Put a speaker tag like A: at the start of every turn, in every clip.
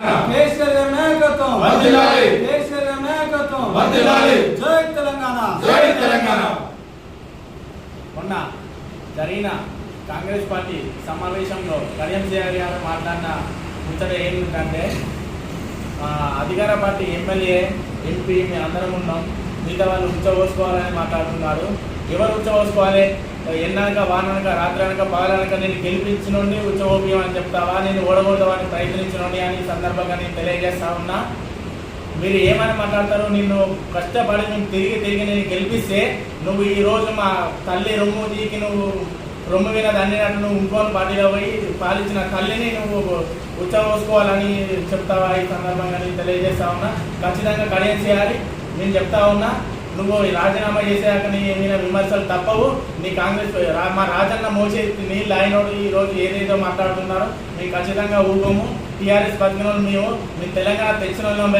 A: కేసీఆర్ గారి నాయకత్వం
B: వర్ధిల్లాలి.
A: కేసీఆర్ గారి నాయకత్వం
B: వర్ధిల్లాలి.
A: జై తెలంగాణ.
B: జై తెలంగాణ.
C: మొన్న జరిగిన కాంగ్రెస్ పార్టీ సమావేశంలో కడియం సిఆర్ గారు మాట్లాడిన ముచ్చట ఏమిటంటే ఆ, అధికార పార్టీ ఎమ్మెల్యే ఎంపీ మేము అందరం ఉన్నాం. మిగతా వాళ్ళు ఉచ్చబోసుకోవాలని మాట్లాడుతున్నారు. ఎవరు ఉచ్చబోసుకోవాలి? ఎన్ననక వాననక రాత్రనక పగలనక నేను గెలిపించినోడిని ఉచ్చబోపియం అని చెప్తావా? నేను ఓడగొడతావని ప్రయత్నించినోడి అని సందర్భంగా నేను తెలియజేస్తా ఉన్నా. మీరు ఏమని మాట్లాడతారు నిన్ను కష్టపడి నేను తిరిగి తిరిగి నేను గెలిపిస్తే నువ్వు ఈ రోజు మా తల్లి రొమ్ము తీకి నువ్వు రొమ్ము మీద దండినట్టు నువ్వు ఇంకోని పార్టీలో పోయి పాలించిన తల్లిని నువ్వు ఉచ్చబోసుకోవాలని చెప్తావా? ఈ సందర్భంగా నేను తెలియజేస్తా ఉన్నా. ఖచ్చితంగా కడియం చేయాలి. నేను చెప్తా ఉన్నా. నువ్వు ఈ రాజీనామా చేసాక నీ మీద విమర్శలు తప్పవు. నీ కాంగ్రెస్ మా రాజన్న మోసే నీళ్ళు ఆయనోడు ఈ రోజు ఏదైతే మాట్లాడుతున్నారో మేము ఖచ్చితంగా ఊగము. టీఆర్ఎస్ బతికిన మేము మేము తెలంగాణ తెచ్చిన వాళ్ళం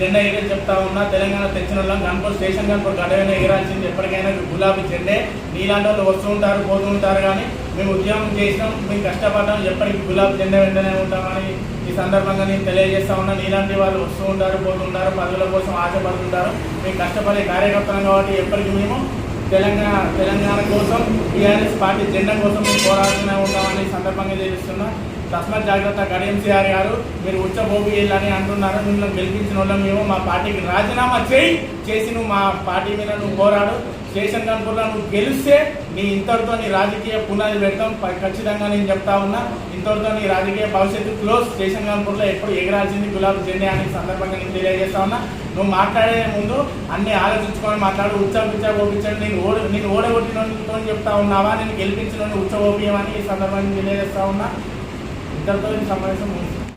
C: జెండా ఎగిరే చెప్తా ఉన్నా తెలంగాణ తెచ్చిన వాళ్ళం. కనుకో స్టేషన్ గన్పూర్ గడవైనా ఎగిరాల్సింది ఎప్పటికైనా. గులాబీ జెండే. నీలాంటి వాళ్ళు వస్తూ ఉంటారు పోతూ ఉంటారు కానీ మేము ఉద్యమం చేసినాం మేము కష్టపడ్డాం ఎప్పటికీ గులాబ్ జెండా వెంటనే ఉంటామని ఈ సందర్భంగా నేను తెలియజేస్తా ఉన్నాను నీలాంటి వాళ్ళు వస్తూ ఉంటారు పోతుంటారు పదవుల కోసం ఆశపడుతుంటారు. మేము కష్టపడే కార్యకర్తలం కాబట్టి ఎప్పటికీ మేము తెలంగాణ తెలంగాణ కోసం టీఆర్ఎస్ పార్టీ జెండా కోసం మేము పోరాడుతూనే ఉంటామని సందర్భంగా తెలుస్తున్నా తస్మత్ జాగ్రత్త కరీంసీఆర్ గారు మీరు ఉచ్చబోబి అంటున్నారు. మిమ్మల్ని గెలిపించిన వాళ్ళం మేము మా పార్టీకి రాజీనామా చేయి చేసి నువ్వు మా పార్టీ మీద నువ్వు పోరాడు. స్టేషన్ కనుకూర్లో నువ్వు గెలిస్తే నీ ఇంతటితో నీ రాజకీయ పునాది పెడతాం. ఖచ్చితంగా నేను చెప్తా ఉన్నా ఇంతటితో నీ రాజకీయ భవిష్యత్తు క్లోజ్. స్టేషన్ కనుకూర్లో ఎప్పుడు ఎగరాల్సింది గులాబీ జెండా అనే సందర్భంగా నేను తెలియజేస్తా ఉన్నా. నువ్వు మాట్లాడే ముందు అన్ని ఆలోచించుకొని మాట్లాడు. ఉచ్చ ఓపించండి నేను ఓడ నేను ఓడగొట్టినతో చెప్తా ఉన్నావా? నేను గెలిపించిన ఉచ్చ ఓపియమని ఈ సందర్భంగా తెలియజేస్తా ఉన్నా. ఇద్దరితో సంబంధించిన సమావేశం